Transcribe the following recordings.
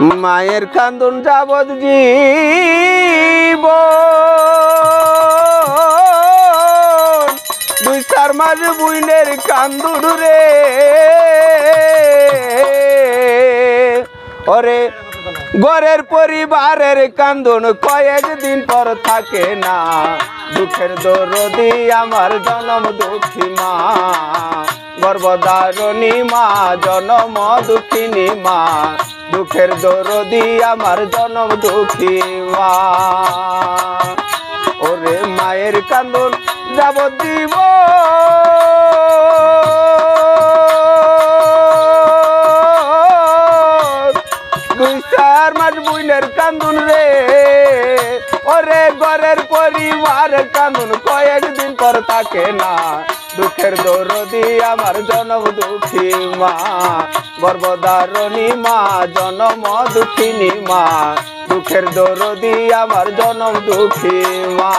মায়ের কান্দন যাবত জীব। দুই চার মাস বুইনের কান্দুর রে। ওরে গরের পরিবারের কান্দন কয়েক দিন পর থাকে না। দুঃখের দরদি আমার জনম দুঃখী মা। গর্ভধারণী মা, জনম দুঃখিনী মা। দুঃখের দরদি আমার জনম দুঃখী মা। ওরে মায়ের কান্দন যাব দিব চার মাস বুইনের কান্দুন রে। ওরে ঘরের পরিবার কান্দুন, কয়েকদিন পর থাকে না। দুঃখের দরদি আমার জনম দুঃখী মা। গর্ভধারণী মা, জনম দুঃখিনী মা। দুঃখের দরদি আমার জনম দুঃখী মা।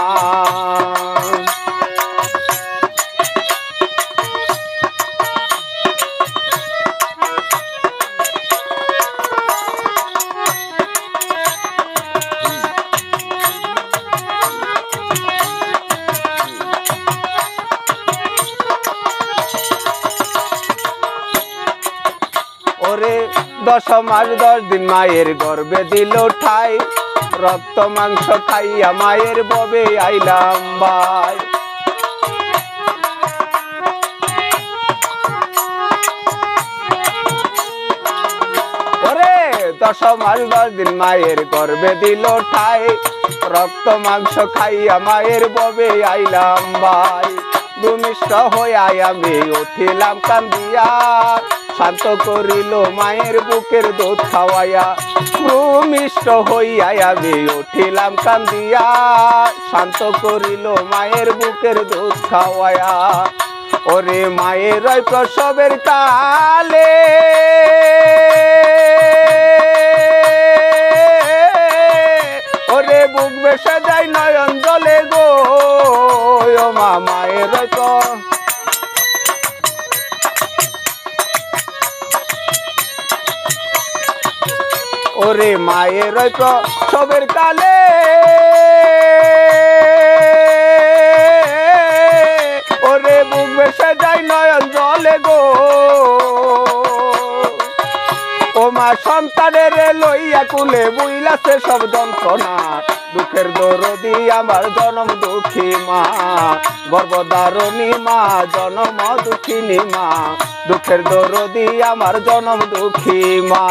দশ মাস দশ দিন মায়ের গর্বে দিল ঠাই। রক্ত, মাংস খাইয়া মায়ের ববে আইলাম ভাই। দশ মাস দশ দিন মায়ের গর্বে দিল ঠাই। রক্ত, মাংস খাইয়া মায়ের ববে আইলাম ভাই। ভূমিষ্ঠ হইয়াই আমি উঠিলাম কান্দিয়া। শান্ত করিল মায়ের বুকের দুধ খাওয়াইয়া। ভূমিষ্ঠ হইয়াই আমি উঠিলাম কান্দিয়া। শান্ত করিল মায়ের বুকের দুধ খাওয়াইয়া। ওরে মায়ের প্রসবের কালে ওরে বুক বেসে যায় নয়ন জলে গো। মায়ের ওরে মায়ের সবের তালে। ওরে বুক বেসে যাই নয়ন জলে গো। ও মা সন্তানের লইয়া কুলে বুইলাছে সব যন্ত্রণা। দুঃখের দরদি আমার জনম দুঃখী মা, গর্ভধারণী মা, জনম দুঃখিনী মা, দুঃখের দরদি আমার জনম দুঃখী মা।